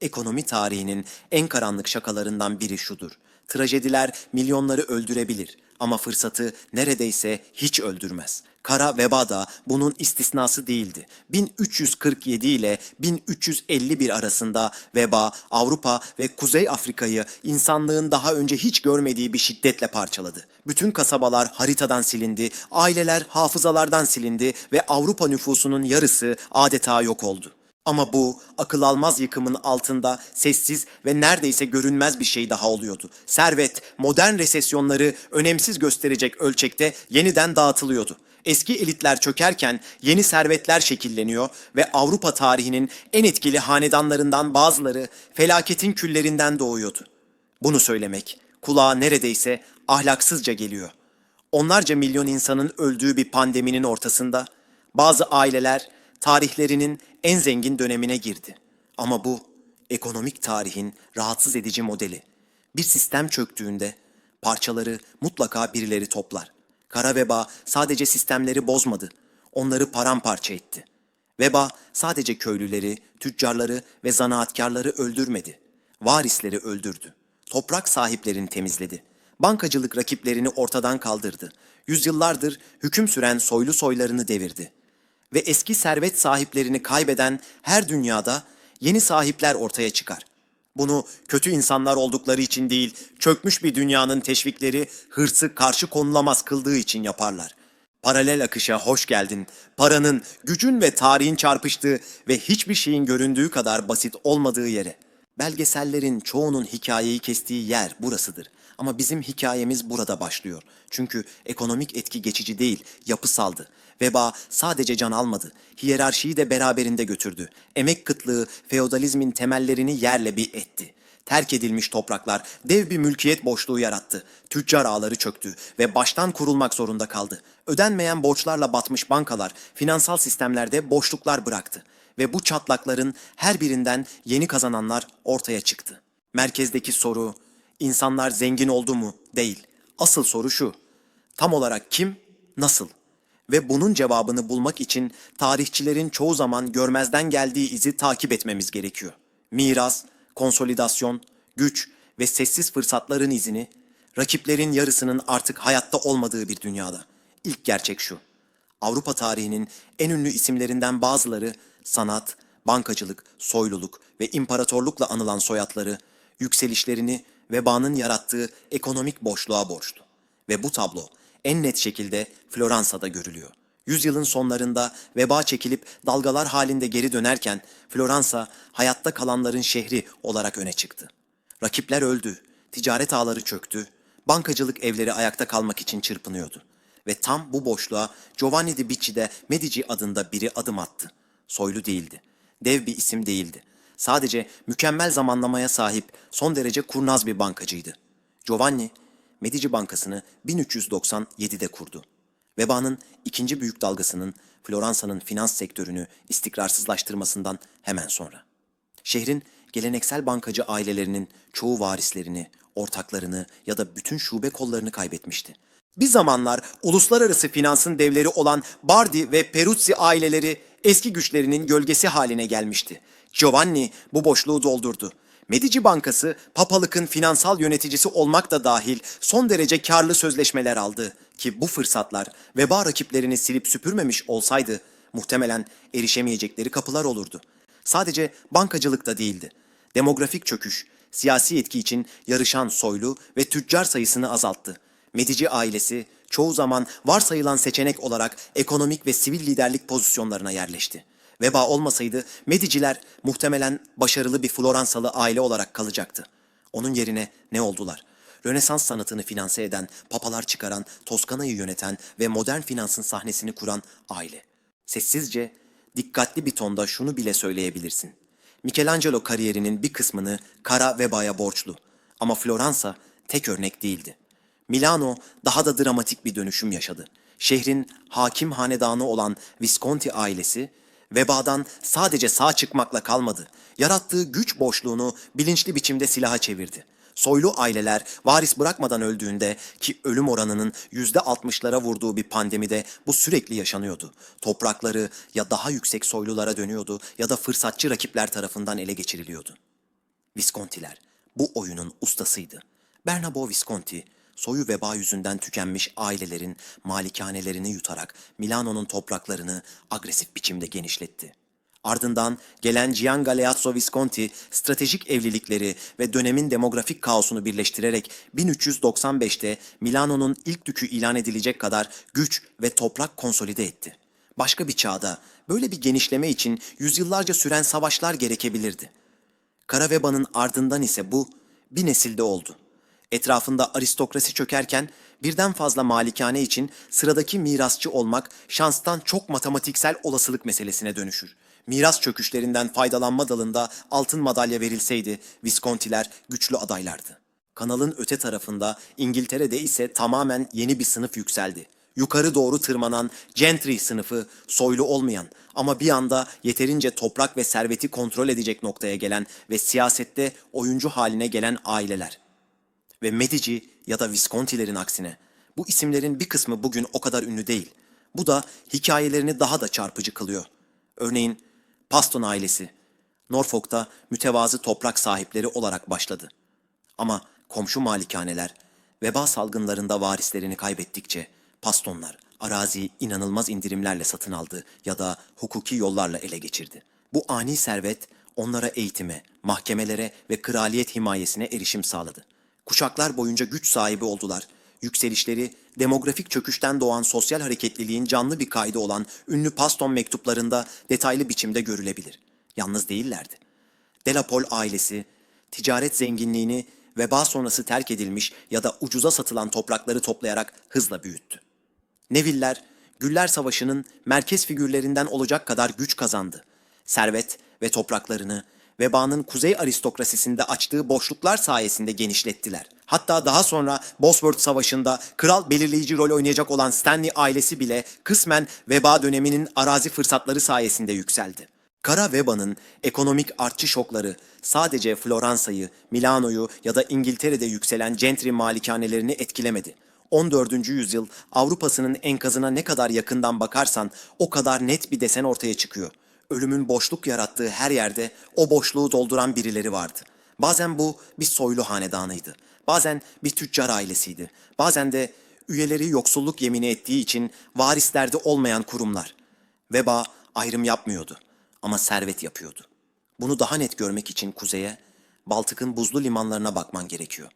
Ekonomi tarihinin en karanlık şakalarından biri şudur. Trajediler milyonları öldürebilir ama fırsatı neredeyse hiç öldürmez. Kara veba da bunun istisnası değildi. 1347 ile 1351 arasında veba Avrupa ve Kuzey Afrika'yı insanlığın daha önce hiç görmediği bir şiddetle parçaladı. Bütün kasabalar haritadan silindi, aileler hafızalardan silindi ve Avrupa nüfusunun yarısı adeta yok oldu. Ama bu akıl almaz yıkımın altında sessiz ve neredeyse görünmez bir şey daha oluyordu. Servet, modern resesyonları önemsiz gösterecek ölçekte yeniden dağıtılıyordu. Eski elitler çökerken yeni servetler şekilleniyor ve Avrupa tarihinin en etkili hanedanlarından bazıları felaketin küllerinden doğuyordu. Bunu söylemek kulağa neredeyse ahlaksızca geliyor. Onlarca milyon insanın öldüğü bir pandeminin ortasında bazı aileler tarihlerinin en zengin dönemine girdi. Ama bu ekonomik tarihin rahatsız edici modeli. Bir sistem çöktüğünde parçaları mutlaka birileri toplar. Kara veba sadece sistemleri bozmadı, onları paramparça etti. Veba sadece köylüleri, tüccarları ve zanaatkarları öldürmedi. Varisleri öldürdü. Toprak sahiplerini temizledi. Bankacılık rakiplerini ortadan kaldırdı. Yüzyıllardır hüküm süren soylu soylarını devirdi ve eski servet sahiplerini kaybeden her dünyada yeni sahipler ortaya çıkar. Bunu kötü insanlar oldukları için değil, çökmüş bir dünyanın teşvikleri hırsı karşı konulamaz kıldığı için yaparlar. Paralel akışa hoş geldin. Paranın, gücün ve tarihin çarpıştığı ve hiçbir şeyin göründüğü kadar basit olmadığı yere. Belgesellerin çoğunun hikayeyi kestiği yer burasıdır. Ama bizim hikayemiz burada başlıyor. Çünkü ekonomik etki geçici değil, yapısaldı. Veba sadece can almadı, hiyerarşiyi de beraberinde götürdü. Emek kıtlığı feodalizmin temellerini yerle bir etti. Terk edilmiş topraklar dev bir mülkiyet boşluğu yarattı. Tüccar ağları çöktü ve baştan kurulmak zorunda kaldı. Ödenmeyen borçlarla batmış bankalar finansal sistemlerde boşluklar bıraktı ve bu çatlakların her birinden yeni kazananlar ortaya çıktı. Merkezdeki soru insanlar zengin oldu mu? Değil. Asıl soru şu. Tam olarak kim, nasıl? Ve bunun cevabını bulmak için tarihçilerin çoğu zaman görmezden geldiği izi takip etmemiz gerekiyor. Miras, konsolidasyon, güç ve sessiz fırsatların izini, rakiplerin yarısının artık hayatta olmadığı bir dünyada. İlk gerçek şu. Avrupa tarihinin en ünlü isimlerinden bazıları sanat, bankacılık, soyluluk ve imparatorlukla anılan soyadları, yükselişlerini vebanın yarattığı ekonomik boşluğa borçlu. Ve bu tablo en net şekilde Floransa'da görülüyor. Yüzyılın sonlarında veba çekilip dalgalar halinde geri dönerken Floransa hayatta kalanların şehri olarak öne çıktı. Rakipler öldü, ticaret ağları çöktü, bankacılık evleri ayakta kalmak için çırpınıyordu. Ve tam bu boşluğa Giovanni di Bicci de Medici adında biri adım attı. Soylu değildi, dev bir isim değildi. Sadece mükemmel zamanlamaya sahip son derece kurnaz bir bankacıydı. Giovanni, Medici Bankası'nı 1397'de kurdu. Vebanın ikinci büyük dalgasının Floransa'nın finans sektörünü istikrarsızlaştırmasından hemen sonra. Şehrin geleneksel bankacı ailelerinin çoğu varislerini, ortaklarını ya da bütün şube kollarını kaybetmişti. Bir zamanlar uluslararası finansın devleri olan Bardi ve Peruzzi aileleri eski güçlerinin gölgesi haline gelmişti. Giovanni bu boşluğu doldurdu. Medici Bankası, papalıkın finansal yöneticisi olmak da dahil son derece karlı sözleşmeler aldı. Ki bu fırsatlar veba rakiplerini silip süpürmemiş olsaydı muhtemelen erişemeyecekleri kapılar olurdu. Sadece bankacılıkta değildi. Demografik çöküş, siyasi etki için yarışan soylu ve tüccar sayısını azalttı. Medici ailesi çoğu zaman varsayılan seçenek olarak ekonomik ve sivil liderlik pozisyonlarına yerleşti. Veba olmasaydı Mediciler muhtemelen başarılı bir Floransalı aile olarak kalacaktı. Onun yerine ne oldular? Rönesans sanatını finanse eden, papalar çıkaran, Toskana'yı yöneten ve modern finansın sahnesini kuran aile. Sessizce, dikkatli bir tonda şunu bile söyleyebilirsin. Michelangelo kariyerinin bir kısmını kara vebaya borçlu. Ama Floransa tek örnek değildi. Milano daha da dramatik bir dönüşüm yaşadı. Şehrin hakim hanedanı olan Visconti ailesi vebadan sadece sağ çıkmakla kalmadı. Yarattığı güç boşluğunu bilinçli biçimde silaha çevirdi. Soylu aileler varis bırakmadan öldüğünde ki ölüm oranının yüzde altmışlara vurduğu bir pandemide bu sürekli yaşanıyordu. Toprakları ya daha yüksek soylulara dönüyordu ya da fırsatçı rakipler tarafından ele geçiriliyordu. Viscontiler bu oyunun ustasıydı. Bernabo Visconti, soyu veba yüzünden tükenmiş ailelerin malikanelerini yutarak Milano'nun topraklarını agresif biçimde genişletti. Ardından gelen Gian Galeazzo Visconti stratejik evlilikleri ve dönemin demografik kaosunu birleştirerek 1395'te Milano'nun ilk dükü ilan edilecek kadar güç ve toprak konsolide etti. Başka bir çağda böyle bir genişleme için yüzyıllarca süren savaşlar gerekebilirdi. Kara vebanın ardından ise bu bir nesilde oldu. Etrafında aristokrasi çökerken birden fazla malikane için sıradaki mirasçı olmak şanstan çok matematiksel olasılık meselesine dönüşür. Miras çöküşlerinden faydalanma dalında altın madalya verilseydi Viscontiler güçlü adaylardı. Kanalın öte tarafında İngiltere'de ise tamamen yeni bir sınıf yükseldi. Yukarı doğru tırmanan gentry sınıfı soylu olmayan ama bir anda yeterince toprak ve serveti kontrol edecek noktaya gelen ve siyasette oyuncu haline gelen aileler. Ve Medici ya da Viscontilerin aksine bu isimlerin bir kısmı bugün o kadar ünlü değil. Bu da hikayelerini daha da çarpıcı kılıyor. Örneğin Paston ailesi Norfolk'ta mütevazı toprak sahipleri olarak başladı. Ama komşu malikaneler veba salgınlarında varislerini kaybettikçe Pastonlar araziyi inanılmaz indirimlerle satın aldı ya da hukuki yollarla ele geçirdi. Bu ani servet onlara eğitime, mahkemelere ve kraliyet himayesine erişim sağladı. Kuşaklar boyunca güç sahibi oldular. Yükselişleri demografik çöküşten doğan sosyal hareketliliğin canlı bir kaydı olan ünlü Paston mektuplarında detaylı biçimde görülebilir. Yalnız değillerdi. Delapol ailesi ticaret zenginliğini veba sonrası terk edilmiş ya da ucuza satılan toprakları toplayarak hızla büyüttü. Neviller, Güller Savaşı'nın merkez figürlerinden olacak kadar güç kazandı. Servet ve topraklarını vebanın kuzey aristokrasisinde açtığı boşluklar sayesinde genişlettiler. Hatta daha sonra Bosworth Savaşı'nda kral belirleyici rol oynayacak olan Stanley ailesi bile kısmen veba döneminin arazi fırsatları sayesinde yükseldi. Kara vebanın ekonomik artçı şokları sadece Floransa'yı, Milano'yu ya da İngiltere'de yükselen gentry malikanelerini etkilemedi. 14. yüzyıl Avrupa'sının enkazına ne kadar yakından bakarsan o kadar net bir desen ortaya çıkıyor. Ölümün boşluk yarattığı her yerde o boşluğu dolduran birileri vardı. Bazen bu bir soylu hanedanıydı. Bazen bir tüccar ailesiydi. Bazen de üyeleri yoksulluk yemini ettiği için varislerde olmayan kurumlar. Veba ayrım yapmıyordu ama servet yapıyordu. Bunu daha net görmek için kuzeye, Baltık'ın buzlu limanlarına bakman gerekiyor.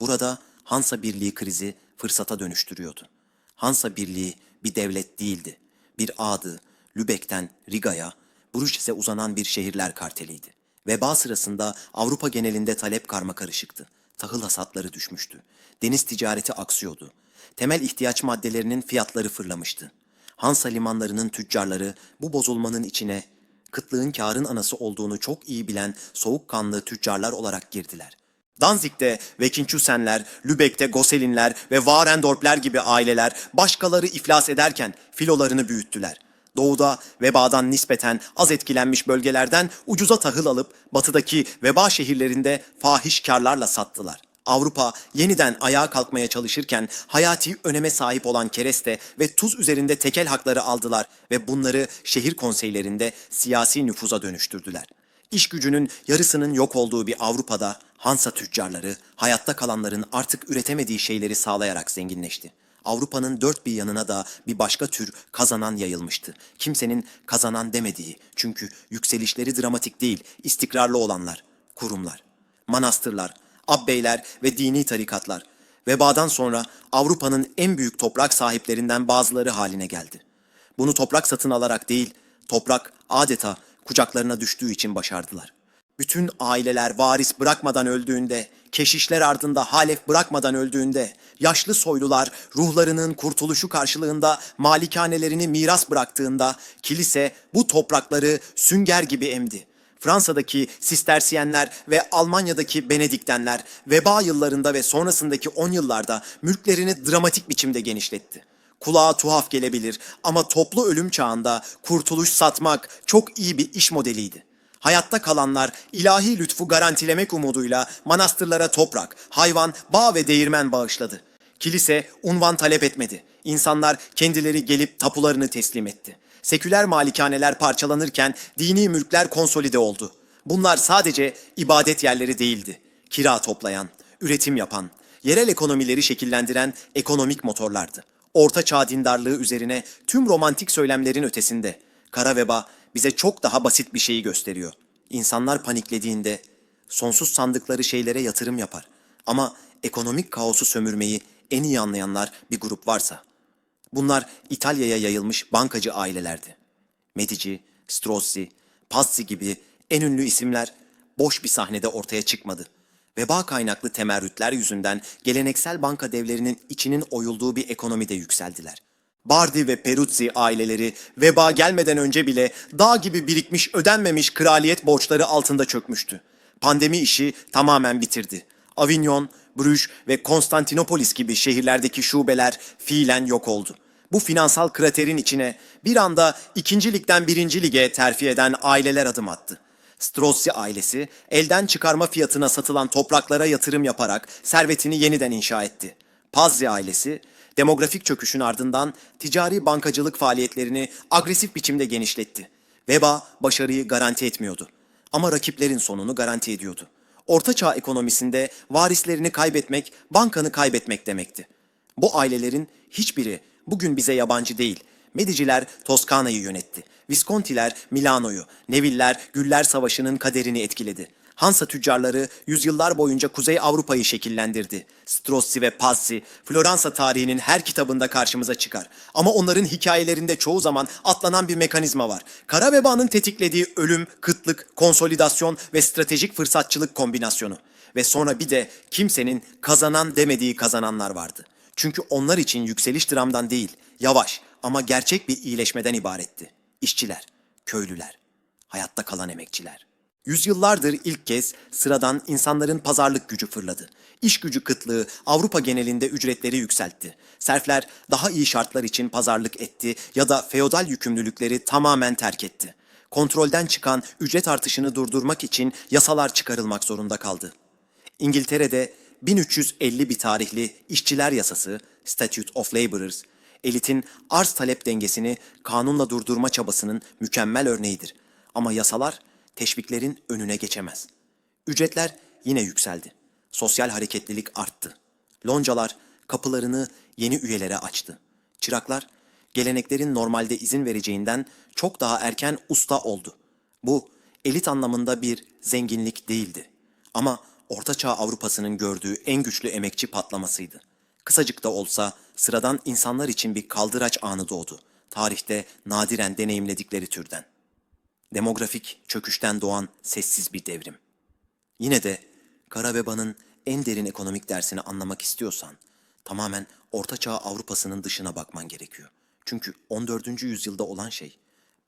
Burada Hansa Birliği krizi fırsata dönüştürüyordu. Hansa Birliği bir devlet değildi. Bir ağdı, Lübeck'ten Riga'ya, Bruges'e uzanan bir şehirler karteliydi. Veba sırasında Avrupa genelinde talep karma karışıktı. Tahıl hasatları düşmüştü. Deniz ticareti aksıyordu. Temel ihtiyaç maddelerinin fiyatları fırlamıştı. Hansa limanlarının tüccarları bu bozulmanın içine kıtlığın karın anası olduğunu çok iyi bilen soğukkanlı tüccarlar olarak girdiler. Danzig'de Vekinçusenler, Lübeck'te Goselinler ve Warendorpler gibi aileler başkaları iflas ederken filolarını büyüttüler. Doğuda vebadan nispeten az etkilenmiş bölgelerden ucuza tahıl alıp batıdaki veba şehirlerinde fahiş karlarla sattılar. Avrupa yeniden ayağa kalkmaya çalışırken hayati öneme sahip olan kereste ve tuz üzerinde tekel hakları aldılar ve bunları şehir konseylerinde siyasi nüfuza dönüştürdüler. İş gücünün yarısının yok olduğu bir Avrupa'da Hansa tüccarları hayatta kalanların artık üretemediği şeyleri sağlayarak zenginleşti. Avrupa'nın dört bir yanına da bir başka tür kazanan yayılmıştı. Kimsenin kazanan demediği çünkü yükselişleri dramatik değil, istikrarlı olanlar, kurumlar, manastırlar, abbeyler ve dini tarikatlar. Vebadan sonra Avrupa'nın en büyük toprak sahiplerinden bazıları haline geldi. Bunu toprak satın alarak değil, toprak adeta kucaklarına düştüğü için başardılar. Bütün aileler varis bırakmadan öldüğünde, keşişler ardında halef bırakmadan öldüğünde, yaşlı soylular ruhlarının kurtuluşu karşılığında malikanelerini miras bıraktığında, kilise bu toprakları sünger gibi emdi. Fransa'daki Sistersiyenler ve Almanya'daki Benediktenler veba yıllarında ve sonrasındaki 10 yıllarda mülklerini dramatik biçimde genişletti. Kulağa tuhaf gelebilir ama toplu ölüm çağında kurtuluş satmak çok iyi bir iş modeliydi. Hayatta kalanlar ilahi lütfu garantilemek umuduyla manastırlara toprak, hayvan, bağ ve değirmen bağışladı. Kilise unvan talep etmedi. İnsanlar kendileri gelip tapularını teslim etti. Seküler malikaneler parçalanırken dini mülkler konsolide oldu. Bunlar sadece ibadet yerleri değildi. Kira toplayan, üretim yapan, yerel ekonomileri şekillendiren ekonomik motorlardı. Orta çağ dindarlığı üzerine tüm romantik söylemlerin ötesinde kara veba bize çok daha basit bir şeyi gösteriyor. İnsanlar paniklediğinde sonsuz sandıkları şeylere yatırım yapar. Ama ekonomik kaosu sömürmeyi en iyi anlayanlar bir grup varsa Bunlar İtalya'ya yayılmış bankacı ailelerdi. Medici, Strozzi, Pazzi gibi en ünlü isimler boş bir sahnede ortaya çıkmadı. Veba kaynaklı temerrütler yüzünden geleneksel banka devlerinin içinin oyulduğu bir ekonomide yükseldiler. Bardi ve Peruzzi aileleri veba gelmeden önce bile dağ gibi birikmiş ödenmemiş kraliyet borçları altında çökmüştü. Pandemi işi tamamen bitirdi. Avignon, Bruges ve Konstantinopolis gibi şehirlerdeki şubeler fiilen yok oldu. Bu finansal kraterin içine bir anda ikinci ligden birinci lige terfi eden aileler adım attı. Strozzi ailesi elden çıkarma fiyatına satılan topraklara yatırım yaparak servetini yeniden inşa etti. Pazzi ailesi demografik çöküşün ardından ticari bankacılık faaliyetlerini agresif biçimde genişletti. Veba başarıyı garanti etmiyordu ama rakiplerin sonunu garanti ediyordu. Orta çağ ekonomisinde varislerini kaybetmek, bankanı kaybetmek demekti. Bu ailelerin hiçbiri bugün bize yabancı değil. Mediciler Toskana'yı yönetti. Viscontiler Milano'yu, Neviller Güller Savaşı'nın kaderini etkiledi. Hansa tüccarları yüzyıllar boyunca Kuzey Avrupa'yı şekillendirdi. Strozzi ve Pazzi, Floransa tarihinin her kitabında karşımıza çıkar. Ama onların hikayelerinde çoğu zaman atlanan bir mekanizma var. Kara vebanın tetiklediği ölüm, kıtlık, konsolidasyon ve stratejik fırsatçılık kombinasyonu. Ve sonra bir de kimsenin kazanan demediği kazananlar vardı. Çünkü onlar için yükseliş dramdan değil, yavaş ama gerçek bir iyileşmeden ibaretti. İşçiler, köylüler, hayatta kalan emekçiler. Yüzyıllardır ilk kez sıradan insanların pazarlık gücü fırladı. İş gücü kıtlığı Avrupa genelinde ücretleri yükseltti. Serfler daha iyi şartlar için pazarlık etti ya da feodal yükümlülükleri tamamen terk etti. Kontrolden çıkan ücret artışını durdurmak için yasalar çıkarılmak zorunda kaldı. İngiltere'de 1350 bir tarihli işçiler yasası Statute of Labourers, elitin arz talep dengesini kanunla durdurma çabasının mükemmel örneğidir. Ama yasalar teşviklerin önüne geçemez. Ücretler yine yükseldi. Sosyal hareketlilik arttı. Loncalar kapılarını yeni üyelere açtı. Çıraklar geleneklerin normalde izin vereceğinden çok daha erken usta oldu. Bu elit anlamında bir zenginlik değildi. Ama Ortaçağ Avrupa'sının gördüğü en güçlü emekçi patlamasıydı. Kısacık da olsa sıradan insanlar için bir kaldıraç anı doğdu. Tarihte nadiren deneyimledikleri türden. Demografik çöküşten doğan sessiz bir devrim. Yine de Kara Veba'nın en derin ekonomik dersini anlamak istiyorsan tamamen Ortaçağ Avrupa'sının dışına bakman gerekiyor. Çünkü 14. yüzyılda olan şey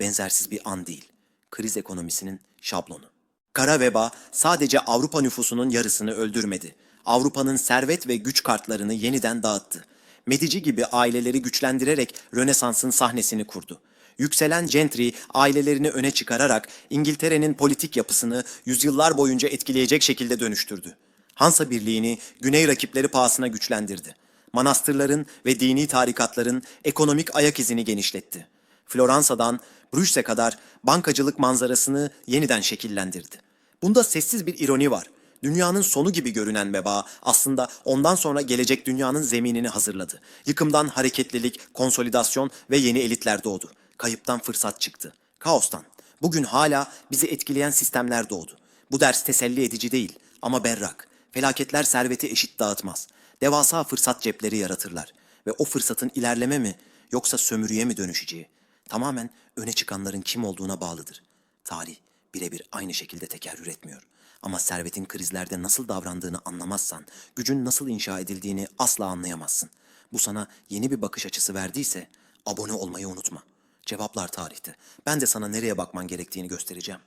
benzersiz bir an değil. Kriz ekonomisinin şablonu. Kara veba sadece Avrupa nüfusunun yarısını öldürmedi. Avrupa'nın servet ve güç kartlarını yeniden dağıttı. Medici gibi aileleri güçlendirerek Rönesans'ın sahnesini kurdu. Yükselen gentry ailelerini öne çıkararak İngiltere'nin politik yapısını yüzyıllar boyunca etkileyecek şekilde dönüştürdü. Hansa Birliği'ni güney rakipleri pahasına güçlendirdi. Manastırların ve dini tarikatların ekonomik ayak izini genişletti. Floransa'dan Bruges'e kadar bankacılık manzarasını yeniden şekillendirdi. Bunda sessiz bir ironi var. Dünyanın sonu gibi görünen veba aslında ondan sonra gelecek dünyanın zeminini hazırladı. Yıkımdan hareketlilik, konsolidasyon ve yeni elitler doğdu. Kayıptan fırsat çıktı. Kaostan. Bugün hala bizi etkileyen sistemler doğdu. Bu ders teselli edici değil ama berrak. Felaketler serveti eşit dağıtmaz. Devasa fırsat cepleri yaratırlar. Ve o fırsatın ilerleme mi yoksa sömürüye mi dönüşeceği tamamen öne çıkanların kim olduğuna bağlıdır. Tarih birebir aynı şekilde tekerrür etmiyor. Ama servetin krizlerde nasıl davrandığını anlamazsan, gücün nasıl inşa edildiğini asla anlayamazsın. Bu sana yeni bir bakış açısı verdiyse abone olmayı unutma. Cevaplar tarihte. Ben de sana nereye bakman gerektiğini göstereceğim.